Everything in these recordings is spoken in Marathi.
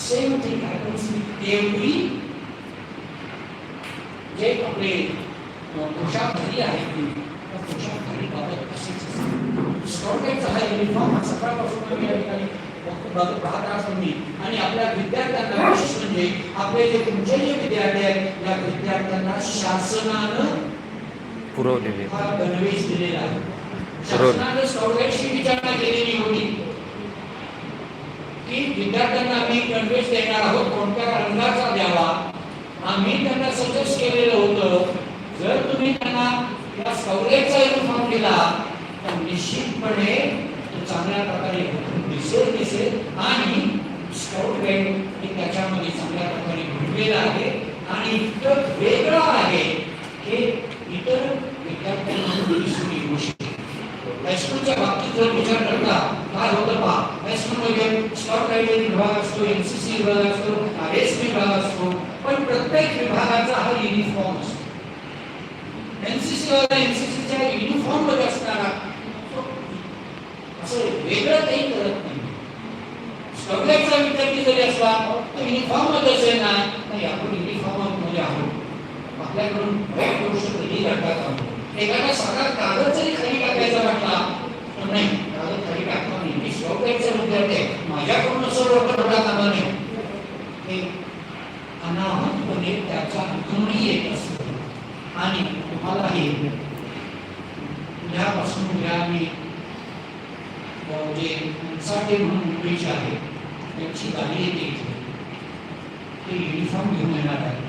सेम थिंग हॅपन्स एव्हरी जे आपले पोशाखधारी आहेत त्या पोशाखधारीबाबत असेच असते. स्कॉटलँडचा हा युनिफॉर्म सकाळपासून आम्ही या ठिकाणी पाहत आहोत मी आणि आपल्या विद्यार्थ्यांना विशेष म्हणजे आपले जे तुमचे जे विद्यार्थी आहेत या विद्यार्थ्यांना शासनानं पुरवलेले हा गणवेश दिलेला आहे. शासनानं स्कॉटलँडशी विचारणा केलेली होती. की विद्यार्थ्यांना आम्ही गणवेश देणार आहोत कोणत्या रंगाचा द्यावा आम्ही त्यांना सजेस्ट केलेलं होतं. जर तुम्ही त्यांना या स्कॉटलँडचा युनिफॉर्म दिला तर निश्चितपणे तो चांगल्या प्रकारे दिसेल दिसेल आणि स्काउटगाईड हे त्याच्यामध्ये चांगल्या प्रकारे घडलेलं आहे. आणि इतकं वेगळं आहे हे इतर विद्यार्थ्यांना दिसून येऊ शकते. हायस्कूलच्या बाबतीत जर विचार करता काय होतं पहा? हायस्कूलमध्ये स्काउट गाईड विभाग असतो एनसीसी विभाग असतो आर एस विभाग असतो पण प्रत्येक विभागाचा हा युनिफॉर्म असतो. एनसीसी वाला एनसीसीच्या युनिफॉर्ममध्ये असणारा असं वेगळं काही करत नाही. स्टॉकलाईटचा विद्यार्थी जरी असला तर युनिफॉर्ममध्ये असेल ना नाही आपण युनिफॉर्ममध्ये आहोत. आपल्याकडून वाईट गोष्ट कधी करतात आहोत एखादा साधा कागद जरी खाली टाकायचा म्हटला तर नाही कागद खाली टाकणार नाही मी स्कॉटलँडचा विद्यार्थी आहे माझ्याकडून असं डोकं धडा कामा नाही हे अनाहतपणे त्याचा अनुभवही येत असतो आणि तुम्हालाही उद्यापासून उद्या मी अ, जे मनसाटे म्हणून मुंबईचे आहे त्यांची गाडी येते इथे ते युनिफॉर्म घेऊन येणार आहे.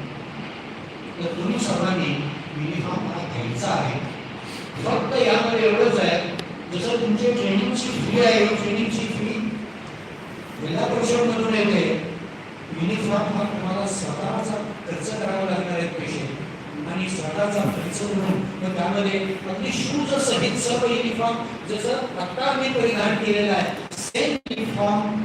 तर तुम्ही सर्वांनी युनिफॉर्म हा घ्यायचा आहे. फक्त यामध्ये एवढंच आहे जसं तुमची ट्रेनिंगची फी आहे ट्रेनिंगची फी जिल्हा परिषदमधून येते. युनिफॉर्म हा तुम्हाला स्वतःचा खर्च करावा लागणार आहे पैसे. आणि स्वतःचा खर्च म्हणून मग त्यामध्ये अगदी शूज सहित सर्व युनिफॉर्म जसं आता आम्ही परिधान केलेला आहे सेम युनिफॉर्म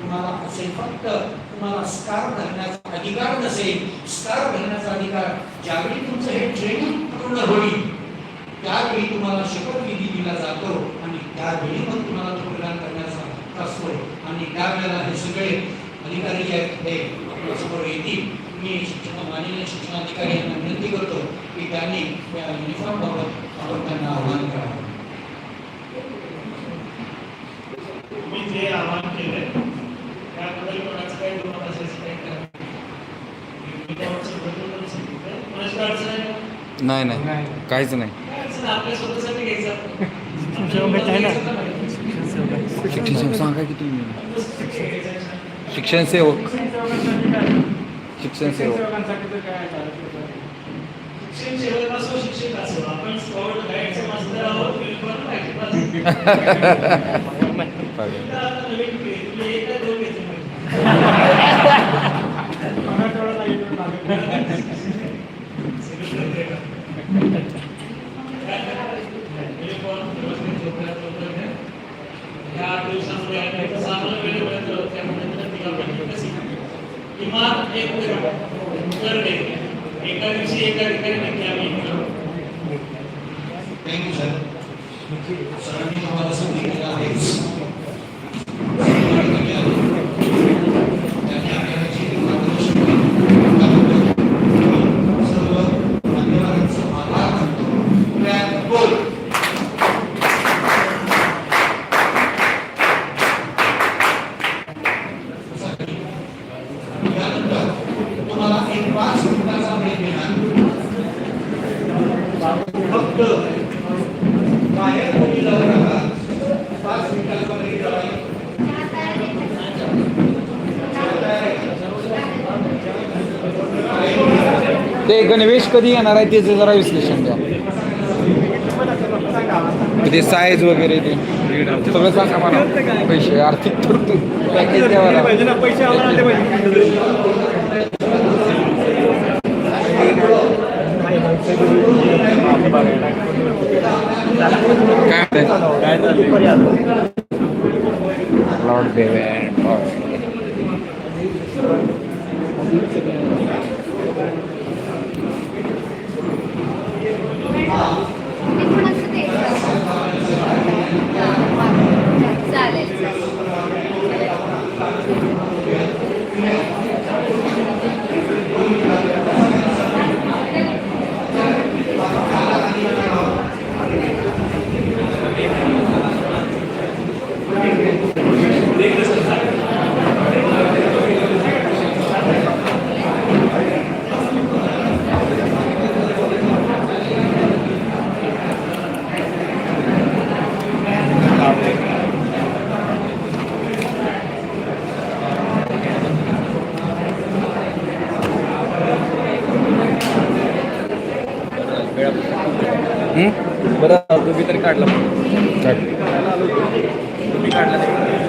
तुम्हाला असेल फक्त तुम्हाला स्कार घालण्याचा अधिकार नसेल स्कार घालण्याचा अधिकार ज्यावेळी तुमचं हे ट्रेनिंग पूर्ण होईल त्यावेळी तुम्हाला शपथविधी दिला जातो आणि त्यावेळी मग तुम्हाला तो प्रदान करण्याचा असतो आणि त्यावेळेला हे सगळे अधिकारी जे आहेत ते आपल्यासमोर येतील. मी शिक्षण माननीय शिक्षणाधिकारी यांना विनंती करतो की त्यांनी या युनिफॉर्म बाबत आपण त्यांना आव्हान करावं. तुम्ही जे आव्हान केलंय त्याबद्दल कोणाचं काही दुमत असेल तर काही करा. मी त्यावरचं बदल करू शकतो का? कोणाची काय अडचण आहे का? नाही नाही काहीच नाही. शिक्षण भेट आहे ना? आपल्याला घ्यायचं का? शिक्षण सेवक सांगा की तुम्ही. शिक्षण सेवक शिक्षण सेवक किमान एक कर एका दिवशी एका ठिकाणी नक्की आम्ही करू. थँक्यू सर सरांनी आम्हाला सांगितलेलं आहेच आपल्याला जे मार्गदर्शन केलं, त्याबद्दल सर्व मान्यवरांचं आभार मानतो. Brad Bull. यानंतर तुम्हाला एक पाच मिनिटाचा ब्रेक देणार फक्त बाहेर कोणी जाऊ नका पाच मिनिटाचा ब्रेक द्यावा ते गणवेश कधी येणार आहे त्याचं जरा विश्लेषण द्या. ते साईज वगैरे ते. सगळं सांगा मला. पैसे आर्थिक तरतूद पॅकेज द्यावा पैसे काय म्हणताय? लॉर्ड बेवेन ते कोणाचं ते? काढला काय तुम्ही काढला नाही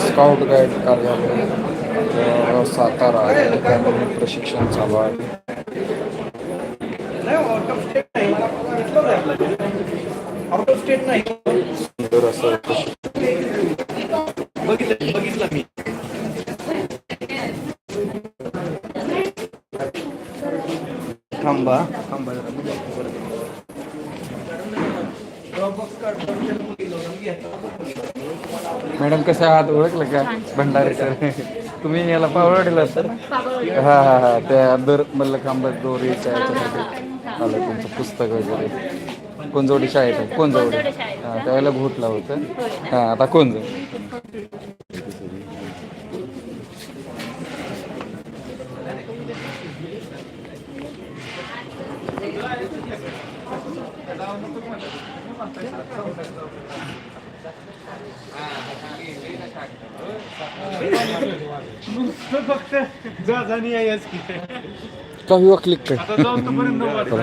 स्काउट गाईड कार्यालय सातारा या प्रशिक्षण चालू आहे. सुंदर असं बघितलं मी थांबा थांबा जरा मी बघतो परत. Dropbox काढतो, त्याला बघितलं होतं, मी घेतलं. मॅडम कसं आहात? ओळखलं का? भंडारे सर तुम्ही याला पावडला सर हा हा हा. त्या दर दोरीच्या याच्यासाठी आलं तुमचं पुस्तक वगैरे. कोणजोडी शाळेत आहे? कोणजोडी हा त्यावेळेला भूतला होतं हा आता कोण नुसतं फक्त जाजानी यायच की काही वा क्लिक काय आता जाऊन तोपर्यंत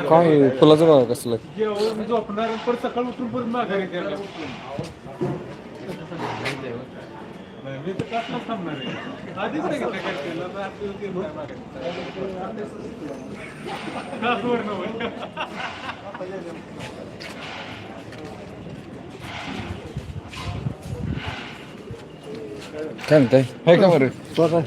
काय फुलाचं बघा कसलं जेवण झोपणार आणि परत सकाळ उठून परत माघारी. नाही, मी तर तासभर थांबणार आहे. आधीच नाही घेतलं काय केलं, आता आपल्याला ते नाही मागायचं. तासभर नव्हे. काय म्हणताय आहे का बरं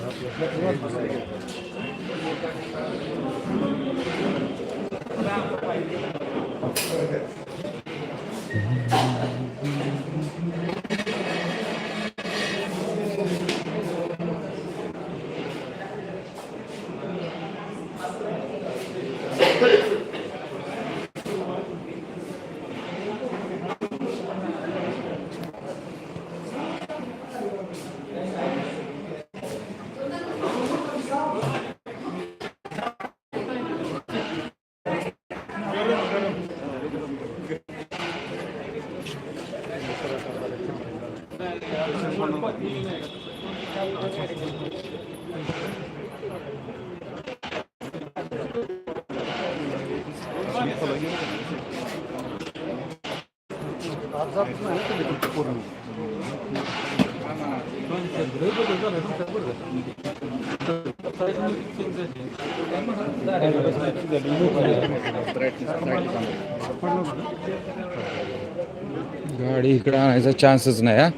गाडी इकडं आणायचा चान्सच नाही हा.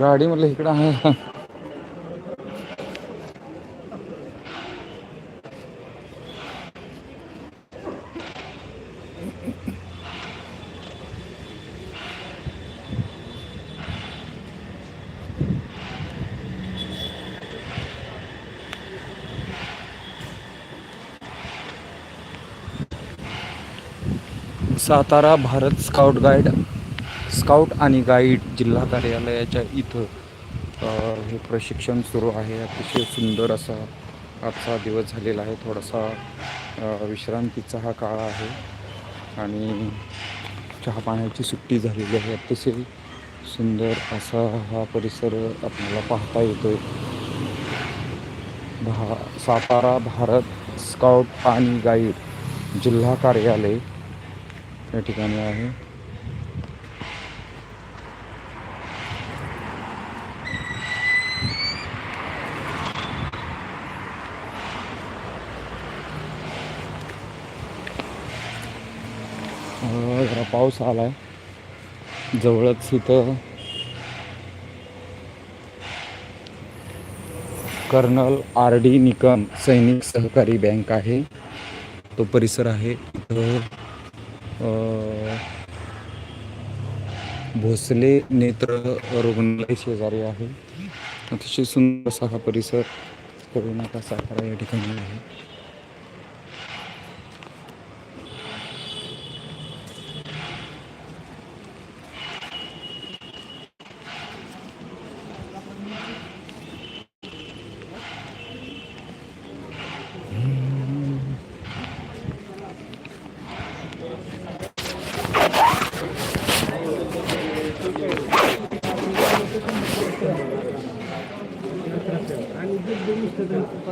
गाडी म्हटलं इकडं आहे. Satara Bharat scout guide scout आणि गाईड जिल्हा कार्यालयाच्या इथं हे प्रशिक्षण सुरू आहे. अतिशय सुंदर असा आजचा दिवस झालेला आहे. थोडासा विश्रांतीचा हा काळ आहे आणि चहा पाण्याची सुट्टी झालेली आहे. अतिशय सुंदर असा हा परिसर आपल्याला पाहता येतो भा सातारा भारत स्काउट आणि गाईड जिल्हा कार्यालय या ठिकाणी आहे. जरा पाऊस आलाय. जवळच इथं कर्नल आर डी निकम सैनिक सहकारी बँक आहे. तो परिसर आहे. इथं भोसले नेत्र रुग्णालय शेजारी आहे. अतिशय सुंदर असा हा परिसर करुणाका सातारा या ठिकाणी आहे.